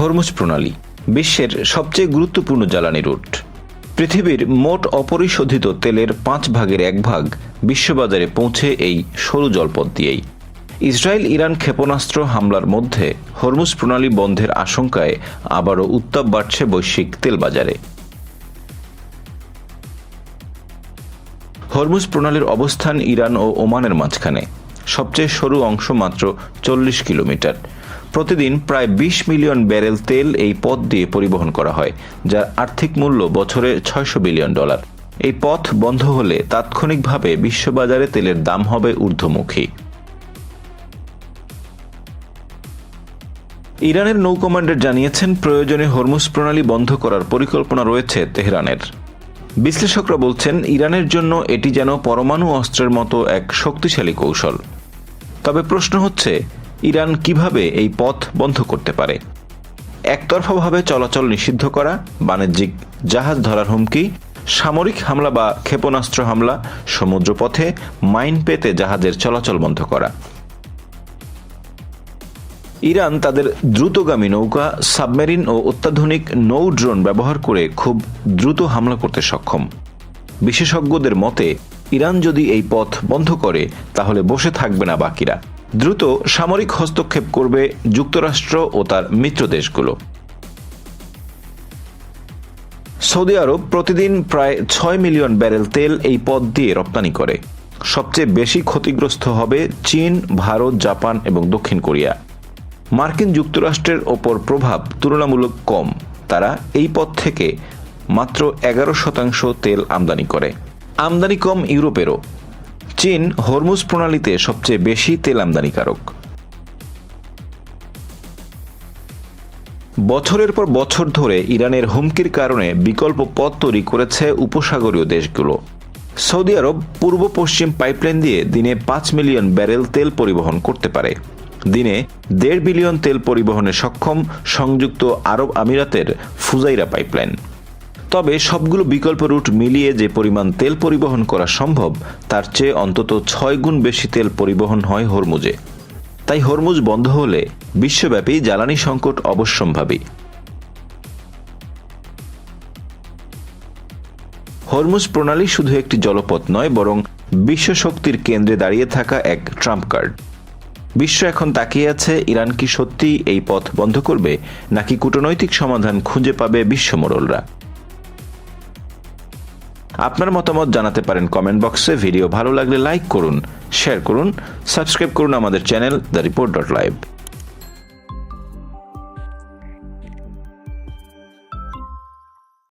Hormuz প্রণালী, বিশ্বের সবচেয়ে গুরুত্বপূর্ণ জ্বালানি রুট। পৃথিবীর মোট অপরিশোধিত তেলের পাঁচ ভাগের এক ভাগ বিশ্ববাজারে পৌঁছে এই সরু জলপথ দিয়েই। ইসরায়েল ইরান ক্ষেপণাস্ত্র হামলার মধ্যে হরমুজ প্রণালী বন্ধের আশঙ্কায় আবারও উত্তাপ বাড়ছে বৈশ্বিক তেল বাজারে। হরমুজ প্রণালীর অবস্থান ইরান ও ওমানের মাঝখানে, সবচেয়ে সরু অংশ মাত্র চল্লিশ কিলোমিটার। প্রতিদিন প্রায় বিশ মিলিয়ন ব্যারেল তেল এই পথ দিয়ে পরিবহন করা হয়, যার আর্থিক মূল্য বছরে ছয়শো বিলিয়ন ডলার। এই পথ বন্ধ হলে তাৎক্ষণিকভাবে বিশ্ববাজারে তেলের দাম হবে ঊর্ধ্বমুখী। ইরানের নৌ কমান্ডার জানিয়েছেন, প্রয়োজনে হরমুজ প্রণালী বন্ধ করার পরিকল্পনা রয়েছে তেহরানের। বিশ্লেষকরা বলছেন, ইরানের জন্য এটি যেন পরমাণু অস্ত্রের মতো এক শক্তিশালী কৌশল। তবে প্রশ্ন হচ্ছে ইরান কীভাবে এই পথ বন্ধ করতে পারে? একতরফাভাবে চলাচল নিষিদ্ধ করা, বাণিজ্যিক জাহাজ ধরার হুমকি, সামরিক হামলা বা ক্ষেপণাস্ত্র হামলা, সমুদ্রপথে মাইন পেতে জাহাজের চলাচল বন্ধ করা। ইরান তাদের দ্রুতগামী নৌকা, সাবমেরিন ও অত্যাধুনিক নৌ ড্রোন ব্যবহার করে খুব দ্রুত হামলা করতে সক্ষম। বিশেষজ্ঞদের মতে, ইরান যদি এই পথ বন্ধ করে, তাহলে বসে থাকবে না বাকিরা। দ্রুত সামরিক হস্তক্ষেপ করবে যুক্তরাষ্ট্র ও তার মিত্র দেশগুলো। সৌদি আরব প্রতিদিন প্রায় ছয় মিলিয়ন ব্যারেল তেল এই পথ দিয়ে রপ্তানি করে। সবচেয়ে বেশি ক্ষতিগ্রস্ত হবে চীন, ভারত, জাপান এবং দক্ষিণ কোরিয়া। মার্কিন যুক্তরাষ্ট্রের ওপর প্রভাব তুলনামূলক কম। তারা এই পথ থেকে মাত্র এগারো শতাংশ তেল আমদানি করে। আমদানি কম ইউরোপেরও। চীন হরমুজ প্রণালীতে সবচেয়ে বেশি তেল আমদানিকারক। বছরের পর বছর ধরে ইরানের হুমকির কারণে বিকল্প পথ তৈরি করেছে উপসাগরীয় দেশগুলো। সৌদি আরব পূর্ব পশ্চিম পাইপলাইন দিয়ে দিনে পাঁচ মিলিয়ন ব্যারেল তেল পরিবহন করতে পারে। দিনে দেড় বিলিয়ন তেল পরিবহনে সক্ষম সংযুক্ত আরব আমিরাতের ফুজাইরা পাইপলাইন। তবে সবগুলো বিকল্প রুট মিলিয়ে যে পরিমাণ তেল পরিবহন করা সম্ভব, তার চেয়ে অন্তত ছয় গুণ বেশি তেল পরিবহন হয় হরমুজে। তাই হরমুজ বন্ধ হলে বিশ্বব্যাপী জ্বালানি সংকট অবশ্যম্ভাবী। হরমুজ প্রণালী শুধু একটি জলপথ নয়, বরং বিশ্ব শক্তির কেন্দ্রে দাঁড়িয়ে থাকা এক ট্রাম্প কার্ড। বিশ্ব এখন তাকিয়ে আছে, ইরান কি সত্যি এই পথ বন্ধ করবে, নাকি কূটনৈতিক সমাধান খুঁজে পাবে বিশ্ব মোড়লরা? আপনার মতামত জানাতে পারেন কমেন্ট বক্সে ভিডিও ভালো লাগলে লাইক করুন শেয়ার করুন সাবস্ক্রাইব করুন আমাদের channel the report dot live